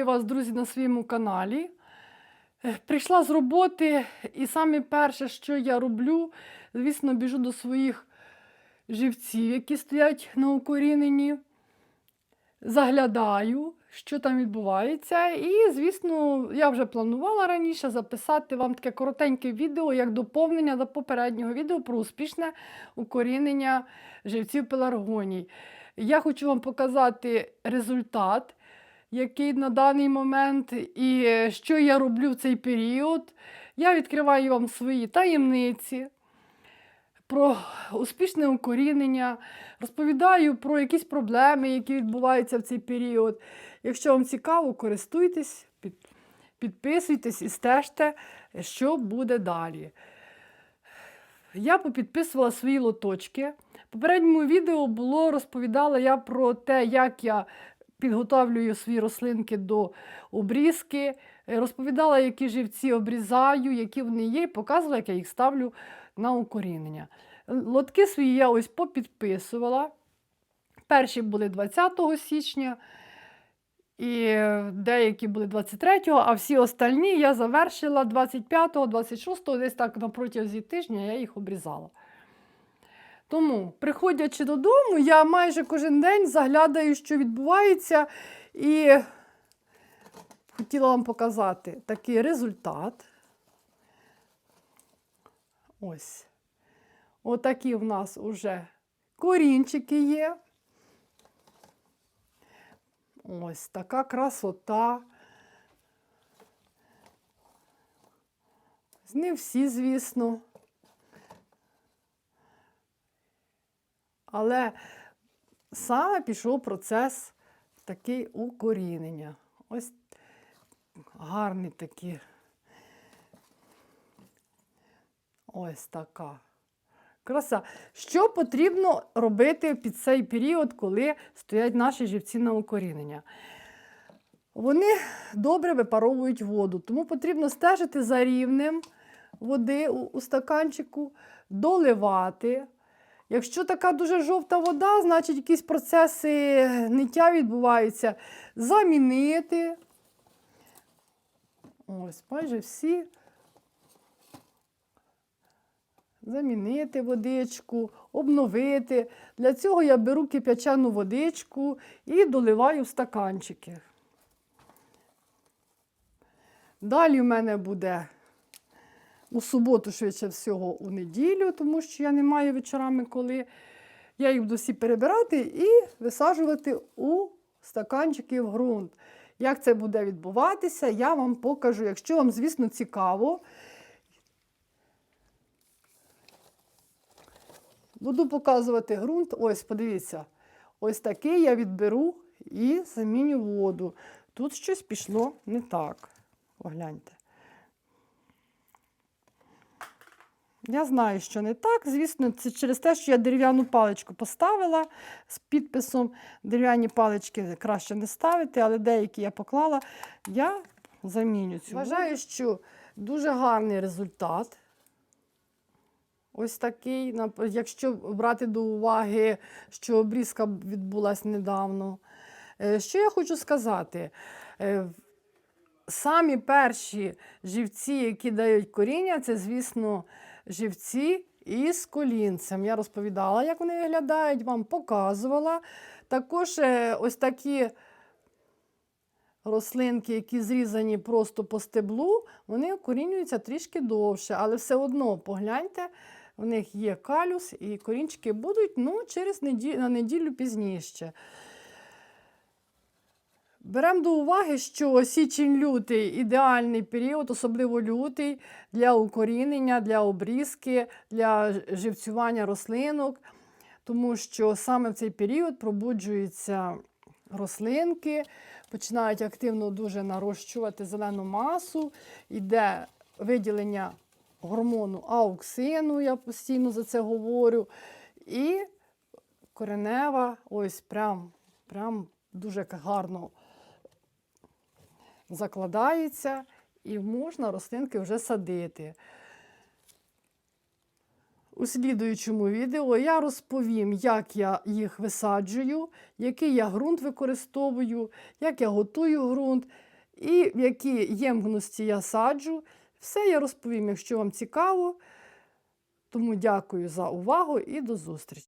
Вітаю вас, друзі, на своєму каналі. Е, Прийшла з роботи, і саме перше, що я роблю, звісно, біжу до своїх живців, які стоять на укоріненні. Заглядаю, що там відбувається. І, звісно, я вже планувала раніше записати вам таке коротеньке відео як доповнення до попереднього відео про успішне укорінення живців пеларгоній. Я хочу вам показати результат, який на даний момент, і е, що я роблю в цей період. Я відкриваю вам свої таємниці про успішне укорінення, розповідаю про якісь проблеми, які відбуваються в цей період. Якщо вам цікаво, користуйтесь, під, підписуйтесь і стежте, що буде далі. Я попідписувала свої лоточки. В попередньому відео було розповідала я про те, як я підготовлюю свої рослинки до обрізки. Е, Розповідала, які живці обрізаю, які вони є, і показувала, як я їх ставлю на укорінення. Лотки свої я ось попідписувала. Перші були 20 січня, і е, деякі були 23-го, а всі остальні я завершила 25-го, 26-го, десь так на протязі тижня я їх обрізала. Тому, приходячи додому, я майже кожен день заглядаю, що відбувається, і хотіла вам показати такий результат. Ось. Отакі в нас уже корінчики є. Ось така красота. Не всі, звісно. Але саме пішов процес такий укорінення. Ось гарні такі. Ось така. Краса. Що потрібно робити під цей період, коли стоять наші живці на укорінення? Вони добре випаровують воду, тому потрібно стежити за рівнем води у, стаканчику, доливати. Якщо така дуже жовта вода, значить якісь процеси ниття відбуваються. Замінити. Ось, майже всі. Замінити водичку, обновити. Для цього я беру кип'ячену водичку і доливаю в стаканчики. Далі в мене буде у суботу, швидше всього, у неділю, тому що я не маю вечорами, коли я їх буду всі перебирати і висаджувати у стаканчики в ґрунт. Як це буде відбуватися, я вам покажу. Якщо вам, звісно, цікаво, буду показувати ґрунт. Ось, подивіться, ось такий я відберу і заміню воду. Тут щось пішло не так. Погляньте. Я знаю, що не так. Звісно, це через те, що я дерев'яну паличку поставила з підписом. Дерев'яні палички краще не ставити, але деякі я поклала. Я заміню цю. Вважаю, що дуже гарний результат. Ось такий, якщо брати до уваги, що обрізка відбулася недавно. Е, Що я хочу сказати? Е, Самі перші живці, які дають коріння, це, звісно, живці із колінцем. Я розповідала, як вони виглядають, вам показувала. Також е, ось такі рослинки, які зрізані просто по стеблу, вони корінюються трішки довше, але все одно погляньте, в них є калюс, і корінчики будуть ну, через неділю, на неділю пізніше. Беремо до уваги, що січень-лютий ідеальний період, особливо лютий, для укорінення, для обрізки, для живцювання рослинок, тому що саме в цей період пробуджуються рослинки, починають активно дуже нарощувати зелену масу, йде виділення гормону ауксину, я постійно за це говорю. І коренева, ось прям, прям дуже гарно закладається і можна рослинки вже садити. У слідуючому відео я розповім, як я їх висаджую, який я ґрунт використовую, як я готую ґрунт. і в які ємності я саджу. Все я розповім, якщо вам цікаво. Тому дякую за увагу і до зустрічі!